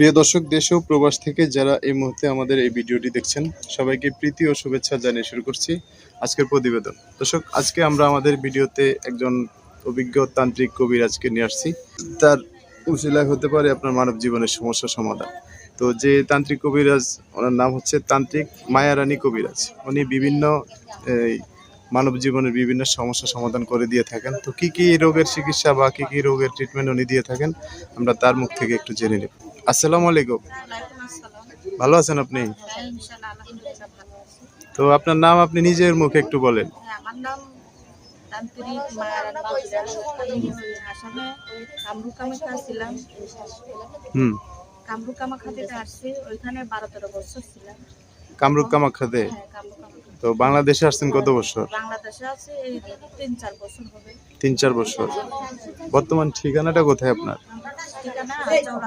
প্রিয় দর্শক, দেশ ও প্রবাস থেকে যারা এই মুহূর্তে আমাদের এই ভিডিওটি দেখছেন, সবাইকে প্রীতি ও শুভেচ্ছা জানিয়ে শুরু করছি আজকের প্রতিবেদন। দর্শক, আজকে আমরা আমাদের ভিডিওতে একজন অভিজ্ঞ তান্ত্রিক কবিরাজকে নিয়ে আসছি। তার উচিলায় হতে পারে আপনার মানব জীবনের সমস্যা সমাধান। তো যে তান্ত্রিক কবিরাজ ওনার নাম হচ্ছে তান্ত্রিক মায়ারানী কবিরাজ উনি বিভিন্ন মানব জীবনের বিভিন্ন সমস্যা সমাধান করে দিয়ে থাকেন। তো কি কি রোগের চিকিৎসা বা কি কি রোগের ট্রিটমেন্ট উনি দিয়ে থাকেন, আমরা তার মুখ থেকে একটু জেনে নেব। আসসালামু আলাইকুম ভালো আছেন আপনি। তো আপনার নাম আপনি নিজের মুখে একটু বলেন। হুম। তো বাংলাদেশে আসছেন কত বছর তিন চার তিন চার বছর বর্তমান ঠিকানাটা কোথায় আপনার গাজীপুর।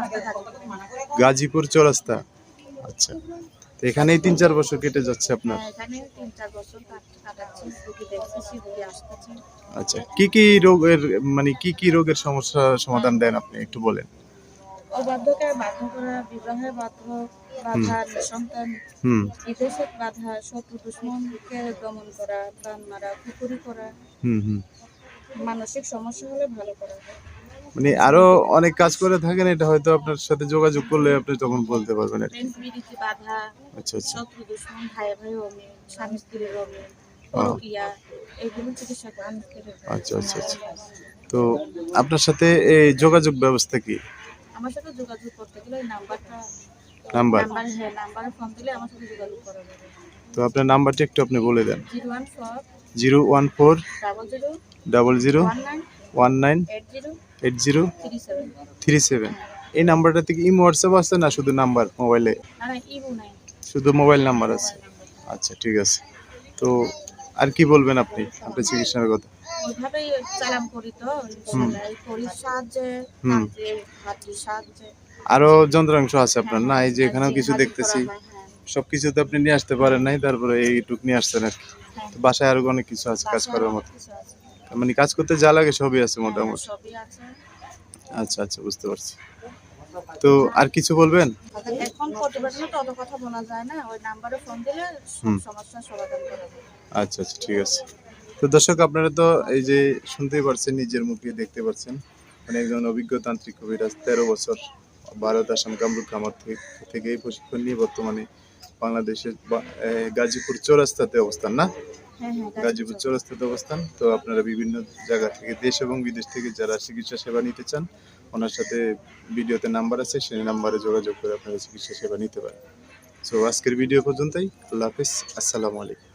গাজীপুর চৌরাস্তা। আচ্ছা। তো এখানেই তিন চার বছর কেটে যাচ্ছে আপনার? হ্যাঁ, আচ্ছা কি কি রোগের মানে কি কি রোগের সমস্যা সমাধান দেন আপনি একটু বলেন। অবাধ্যকে বাধ্য করা বিবাহে বাধ্য বাধা বিদেশে বাধা শত্রু দুশ্মনকে দমন করা প্রাণ মারা কুকুরি করা। হুম হুম। মানসিক সমস্যা হলে ভালো করা। মানে আরও অনেক কাজ করে থাকেন এটা হয়তো আপনার সাথে যোগাযোগ করলে আপনি তখন বলতে পারবেন আচ্ছা আচ্ছা। আচ্ছা আচ্ছা আচ্ছা। তো আপনার সাথে এই যোগাযোগ ব্যবস্থা কি? আমার সাথে যোগাযোগ করতে গেলে নাম্বারটা নাম্বার। হ্যাঁ নাম্বারে ফোন দিলে আমার সাথে যোগাযোগ করা যাবে। তো আপনার নাম্বারটা একটু আপনি বলে দেন। Zero one four double zero one nine one nine eight zero eight zero three seven এই নাম্বারটা থেকে ইমো হোয়াটসঅ্যাপ আছে না শুধু নাম্বার মোবাইলে? শুধু মোবাইল নাম্বার আছে? আচ্ছা ঠিক আছে। তো আর কি বলবেন আপনি? আপনার চিকিৎসার কথা। ওইভাবেই চালান করি তো সাহায্যে সাহায্যে। আরও যন্ত্রাংশ আছে আপনার না? এই যে এখানেও কিছু দেখতেছি। হয়। সবকিছু তো আপনি নিয়ে আসতে পারেন নাই তারপরে এইটুক নিয়ে আসছেন আর কি। হ্যাঁ। তো বাসায় আরও অনেক কিছু আছে কাজ করার মতো। মানে কাজ করতে যা লাগে সবই আছে মোটামুটি। হ্যাঁ, আছে। আচ্ছা আচ্ছা বুঝতে পারছি। তো আর কিছু বলবেন? এখন প্রতিবেদনে তো কথা বলা যায় না। ওই নাম্বারে ফোন দিলে সমস্যার সমাধান করা যাবে আচ্ছা আচ্ছা ঠিক আছে। তো দর্শক আপনারা তো এই যে শুনতেই পারছেন নিজের মুখে দেখতে পাচ্ছেন মানে একজন অভিজ্ঞ তান্ত্রিক কবিরাজ তেরো বছর ভারত আসাম কামরূপ কামার থেকে এই প্রশিক্ষণ নিয়ে বর্তমানে বাংলাদেশের গাজীপুর চৌরাস্তাতে অবস্থান না? গাজীপুর চৌরাস্তাতে অবস্থান। তো আপনারা বিভিন্ন জায়গা থেকে দেশ এবং বিদেশ থেকে যারা চিকিৎসা সেবা নিতে চান ওনার সাথে ভিডিওতে নাম্বার আছে সেই নাম্বারে যোগাযোগ করে আপনারা চিকিৎসা সেবা নিতে পারেন। সো আজকের ভিডিও পর্যন্তই। আল্লাহ হাফিজ। আসসালামু আলাইকুম।